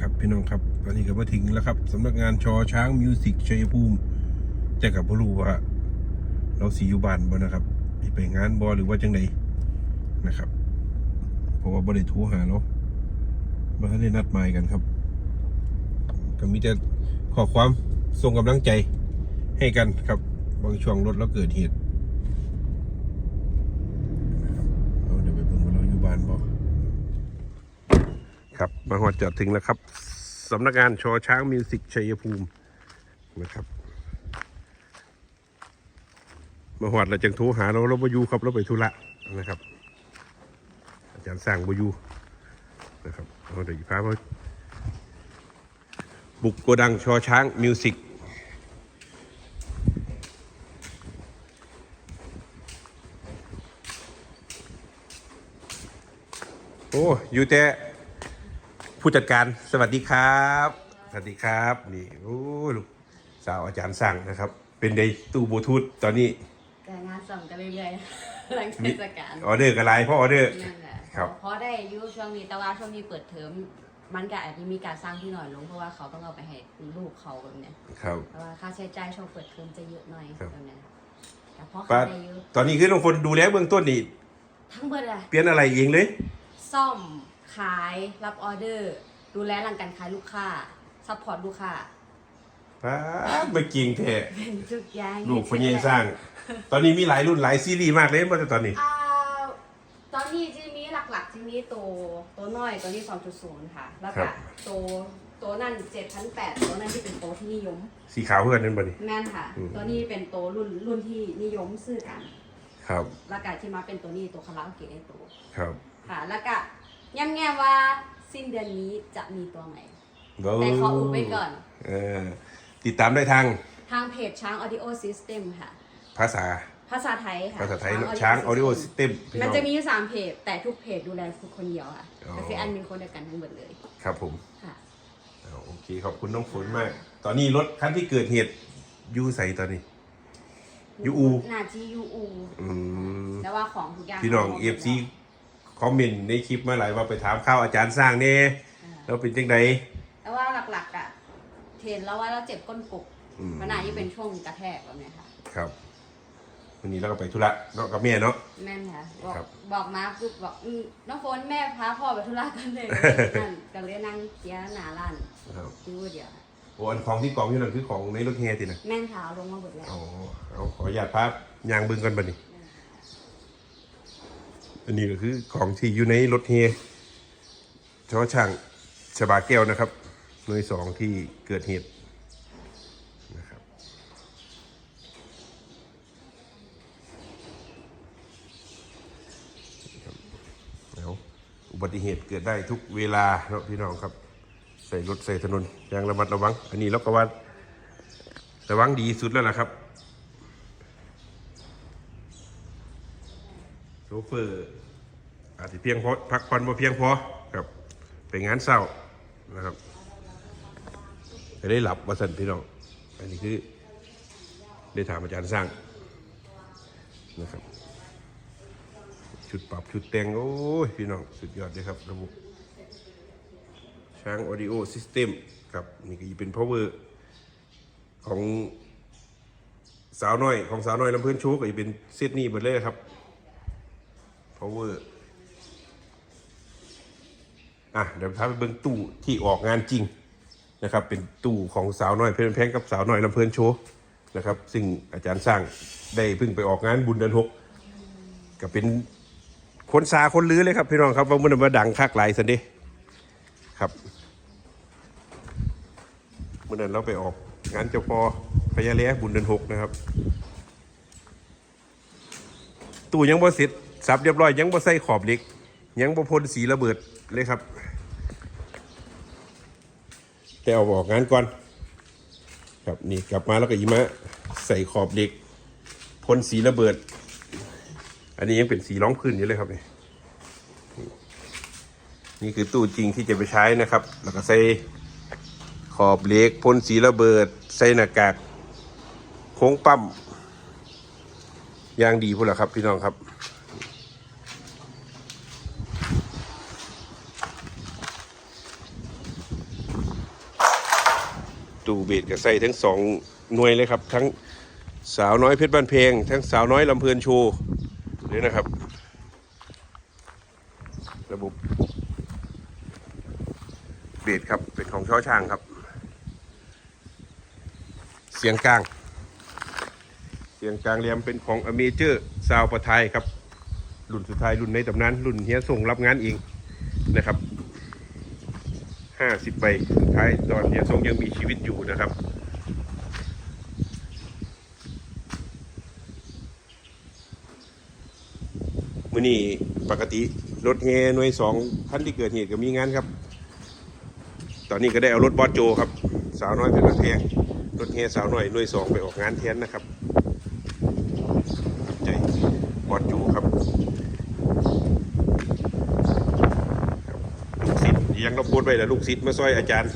ครับพี่น้องครับตอนนี้ก็มาถึงแล้วครับสำนักงานชอช้างมิวสิกชัยภูมิแต่กับบรู้ว่า เราสีอยู่บ้านบ่นะครับไปงานบ่หรือว่าจังใดนะครับ เพราะว่าบ่ได้โทรหาเราบ่ทันได้นัดหมายกันครับ ก็มีแต่ขอความส่งกำลังใจให้กันครับ บางช่วงรถเราเกิดเหตุนะครับเอาเดี๋ยวไปเบิ่งว่าเราอยู่บ้านบ่ ครับ มาหอดจอดถึงแล้วครับสำนักงานชอช้างมิวสิกชัยภูมินะครับ มาหอดเราจังโทรหาเราเราบอยูครับเราไปธุระนะครับ อาจารย์สร้างบอยูนะครับเราเดี๋ยวพามาบุกโกดังชอช้างมิวสิกโอ้อยู่แต่ ผู้จัดการสวัสดีครับ สวัสดีครับนี่โอ้ลูกสาวอาจารย์สั่งนะครับ เป็นในตู้บลูทูธตอนนี้แต่งานส่งกันเรื่อยๆหลังเทศกาลออเดอร์กันไลน์เพราะออเดอร์นั่นแหละครับเพราะได้อายุช่วงนี้แต่ว่าช่วงนี้เปิดเทอมมันก็อาจจะมีการสร้างที่หน่อยลงเพราะว่าเขาต้องเอาไปให้ลูกเขาแบบเนี้ยครับ เพราะว่าค่าใช้จ่ายช่วงเปิดเทอมจะเยอะหน่อยครับ แบบเนี้ยแต่เพราะป้าเขาได้เยอะตอนนี้คือน้องคนดูแลเบื้องต้นนี่ทั้งเบิดอะเปลี่ยนอะไรเองเลย ซ่อม ขายรับออเดอร์ ดูแลหลังการขายลูกค้าซัพพอร์ตลูกค้าป้าดมาจริงแท้เป็นทุกอย่างลูกพญสร้าง ตอนนี้มีหลายรุ่นหลายซีรีส์มากเลยมาแต่ตอนนี้อ่าตอนนี้จะมีหลักๆจะมีตัวตัวน้อยตัวที่2.0ค่ะ แล้วครัก็บตัวตัวนั่น7,800ตัวนั้นที่เป็นตัวที่นิยม สีขาวเพื่อนนั่นบ่นี่แม่นค่ะอืมตัวนี้เป็นตัวรุ่นรุ่นที่นิยมซื้อกัน ครับ แล้วก็ที่มาเป็นตัวนี้ตัวคาราโอเกะในตัวครับ ค่ะ แล้วก็ ย้ำแง่ว่าสิ้นเดือนนี้จะมีตัวใหม่ แต่ขออุบไว้ก่อน เออ ติดตามได้ทาง ทางเพจช้าง Audio System ค่ะ ภาษา ภาษาไทยค่ะภาษาไทยเนอะช้างออดิโอซิสเต็มมันจะมีอยู่สามเพจ แต่ทุกเพจดูแลคนเดียวค่ะอ๋อก็คืออันเป็นคนเดียวกันทั้งหมดเลย ครับผม ค่ะเอาโอเค ขอบคุณน้องฝนมาก ตอนนี้รถคันที่เกิดเหตุอยูใส่ตอนนี้ยูอูนาจียูอูอืมแต่ว่าของทุกอย่างพี่น้องเอฟซี คอมเมนต์ในคลิปมาหลายว่าไปถามข้าวอาจารย์สร้างเน่อ่าแล้วเป็นจังไดแต่ว่าหลักๆอะเทรนแล้วว่าเราเจ็บก้นกบอืมมันอาจจะเป็นช่วงกระแทกแบบเนี้ยค่ะ ครับวันนี้เราก็ไปธุระเนาะกับแม่เนาะแม่นค่ะบอกครับบอกมาปุ๊บบอกอืมน้องโฟนแม่พาพ่อไปธุระกันเลยนั่นก็เลยนั่งเสียหนาล้านครับดูเดียวค่ะโอ้อันของที่กองอยู่นั่นคือของในรถเฮียตินะแม่นเท้าลงมาหมดแล้วอ๋อเอาขออนุญาตพายางเบึงกันบัดนี้ อันนี้ก็คือของที่อยู่ในรถเฮชอช่างชบาแก้วนะครับหน่วยสองที่เกิดเหตุนะครับครับเอาอุบัติเหตุเกิดได้ทุกเวลาเนาะพี่น้องครับ ใส่รถใส่ถนนอย่างระมัดระวัง อันนี้เราก็ว่าระวังดีสุดแล้วล่ะครับโชเฟอร์ อาจจะเพียงพอพักผ่อนบ่เพียงพอครับไปงานเศร้านะครับจะได้หลับวาสันพี่น้องอันนี้คือได้ถามอาจารย์สร้างนะครับ ชุดปรับชุดแต่งโอ้ยพี่น้องสุดยอดเลยครับระบบช้าง Audio System ครับนี่ก็เป็น power ของสาวน้อยของสาวน้อยลำเพื่อนชว์ก็จะเป็นเซตนี้หมดเลยครับ power อะเดี๋ยวพาไปเบิ่งตู้ที่ออกงานจริงนะครับ เป็นตู้ของสาวน้อยเพลินแพงกับสาวน้อยลำเพลินโชว์นะครับ ซึ่งอาจารย์สร้างได้เพิ่งไปออกงานบุญเดือนหกก็เป็นคนซาคนลื้อเลยครับพี่น้องครับว่ามันมาดังคักหลายสันดีครับเมื่อนั้นเราไปออกงานเจ้าพอพญาแล้บุญเดือนหกนะครับ ตู้ยังบ่เสร็จสับเรียบร้อยยังบ่ใส่ขอบเหล็ก ยังบ่พ่นสีระเบิดเลยครับ แต่เอาออกงานก่อน ครับนี่กลับมาแล้วก็อีมาใส่ขอบเหล็กพ่นสีระเบิด อันนี้ยังเป็นสีร้องพื้นอยู่เลยครับนี่นี่คือตู้จริงที่จะไปใช้นะครับ แล้วก็ใส่ขอบเหล็กพ่นสีระเบิด ใส่หน้ากากโค้งปั๊มยางดีพูดละครับพี่น้องครับ ตูเบสกับใส่ทั้งสองหน่วยเลยครับ ทั้งสาวน้อยเพชรบ้านเพลง ทั้งสาวน้อยลำเพลินโชว์เลยนะครับ ระบบเบสครับเป็นของช่อช่างครับ เสียงกลาง เสียงกลางเรียมเป็นของอเมเจอร์ซาวประไทยครับ รุ่นสุดท้ายรุ่นในตำนานรุ่นเฮียส่งรับงานเองนะครับ 50ใบสุดท้ายตอนเฮียส่งยังมีชีวิตอยู่นะครับมื่อนี้ปกติรถเฮหน่วยสองท่านที่เกิดเหตุก็มีงานครับ ตอนนี้ก็ได้เอารถบอสโจครับ สาวน้อยเป็นรถแพงรถเฮสาวน้อยหน่วยสองไปออกงานแทนนะครับบใจบอสโจครับลูกศิษย์ยัง เราโพสไว้แล้วลูกศิษย์มาซอยอาจารย์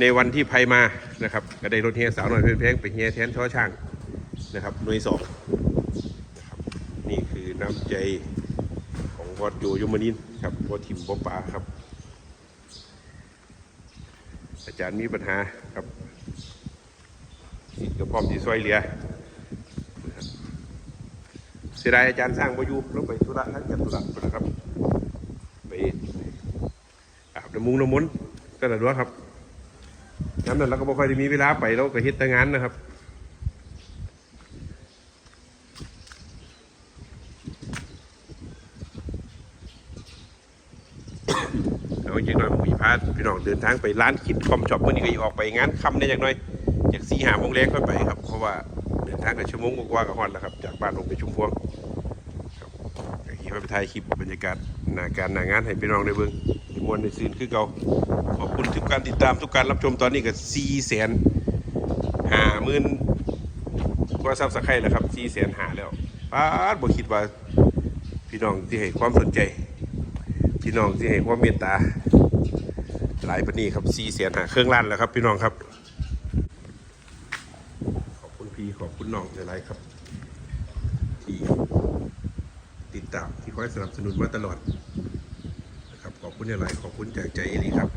ในวันที่ภัยมานะครับก็ได้รถเฮียสาวน้อยเป็นแพงไปเฮียแทนช่อช่างนะครับหน่วยสองนะครับนี่คือน้ำใจของวอดโยยมนินครับวอทิมบป่าครับ อาจารย์มีปัญหาครับสิทธิ์ก็พร้อมที่ซอยเหลือเสียดายอาจารย์สร้างประยุกต์ล้วไปธุระทั้งจัตุรัสนะครับ ไปอาบน้ำ มุงน้ำมนก็แต่ด้วยครับน้ำนั้นเราก็ไม่ค่อยได้มีเวลาไปเราก็เฮ็ดแต่งานนะครับเอาจริงๆหน่อยผมมีพาพี่น้องเดินทางไปร้านคิดคอมช็อปเมื่อนี้ก็ออกไปงานค่ำได้อย่างน้อยจากสี่หาโมงแรกค่อยไปครับ เพราะว่าเดินทางกับชั่วโมงกว่ากับฮอนแล้วครับ จากบ้านลงไปชุมพวงครับขี่ไปถ่ายคลิปบรรยากาศ หน้าการหน้างานให้พี่น้องได้เบิ่งในมวลในซีนคือเก่าขอบคุณทุกการติดตามทุกการรับชมตอนนี้ก็สี่แสนห้าหมื่นกว่าซับสไครต์แล้วครับสี่แสนหาแล้วป้าดบ่คิดว่าพี่น้องที่ให้ความสนใจ พี่น้องที่ให้ความเมตตา หลายปานนี้ครับซีเสียนหาเครื่องล้านแล้วครับ พี่น้องครับขอบคุณพี่ขอบคุณน้องหลายๆครับที่ ติดตามที่คอยสนับสนุนมาตลอดนะครับขอบคุณหลายขอบคุณจากใจเอลีครับ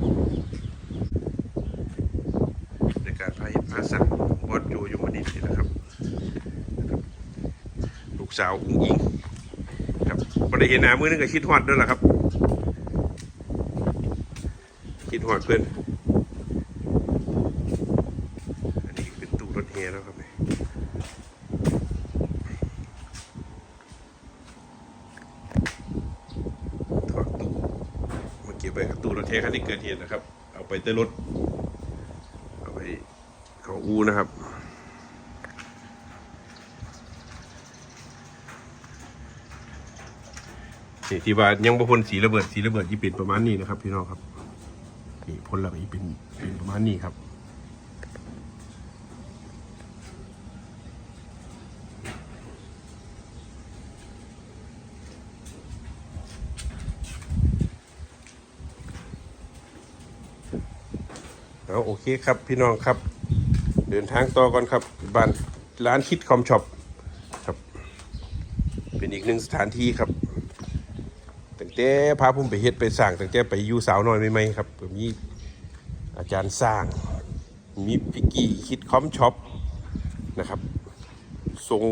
ในการพาเหตุพาสั่งบอสโจยมนินนี่นะครับ ลูกสาวอุ้งอิงครับพอได้เห็นหน้ามือนึงก็คิดฮอดด้วยล่ะครับ คิดหอดเพื่อนนี้เป็นตู้รถเฮแล้วครับเนี่ยถอดตู้มาเก็บ ไปตู้รถเทคันที่เกิดเหตุนะครับ เอาไปเต้รถ เอาไปเขาอูนะครับนี่ที่ว่ายังบ่พ่นสีระเบิดสีระเบิดยี่เป็นประมาณนี้นะครับ พี่น้องครับนี่พ่นแล้วอีเป็นเป็นประมาณนี้ครับ เอาโอเคครับพี่น้องครับ เดินทางต่อก่อนครับบ้านร้านคิดคอมช็อปครับ เป็นอีกหนึ่งสถานที่ครับตั้งแต่พาผมไปเฮ็ดไปสร้างตั้งแต่ไปอยู่สาวน้อยใหม่ๆครับมีอาจารย์สร้าง มีพิกกี้คิดคอมช็อปนะครับทรง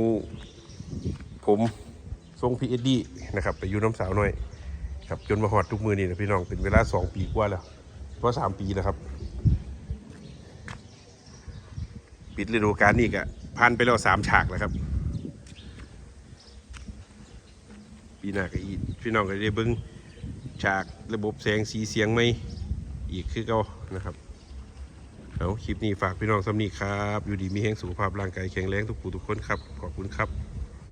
ผมทรงพีเอดีนะครับไปอยู่น้ำสาวน้อยครับจนมาหอดทุกมือนี่นะพี่น้องเป็นเวลาสองปีกว่าแล้วเพราะสามปีแล้วครับ ปิดฤดูกาลนี่ก็พันไปแล้วสามฉากแล้วครับ ปีหน้าก็อีกพี่น้องก็ได้เบิ้งฉากระบบแสงสีเสียงไหมอีกคือเก่านะครับเอาคลิปนี้ฝากพี่น้องสำนีครับ อยู่ดีมีแห้งสุขภาพร่างกายแข็งแรงทุกผู้ทุกคนครับ ขอบคุณครับ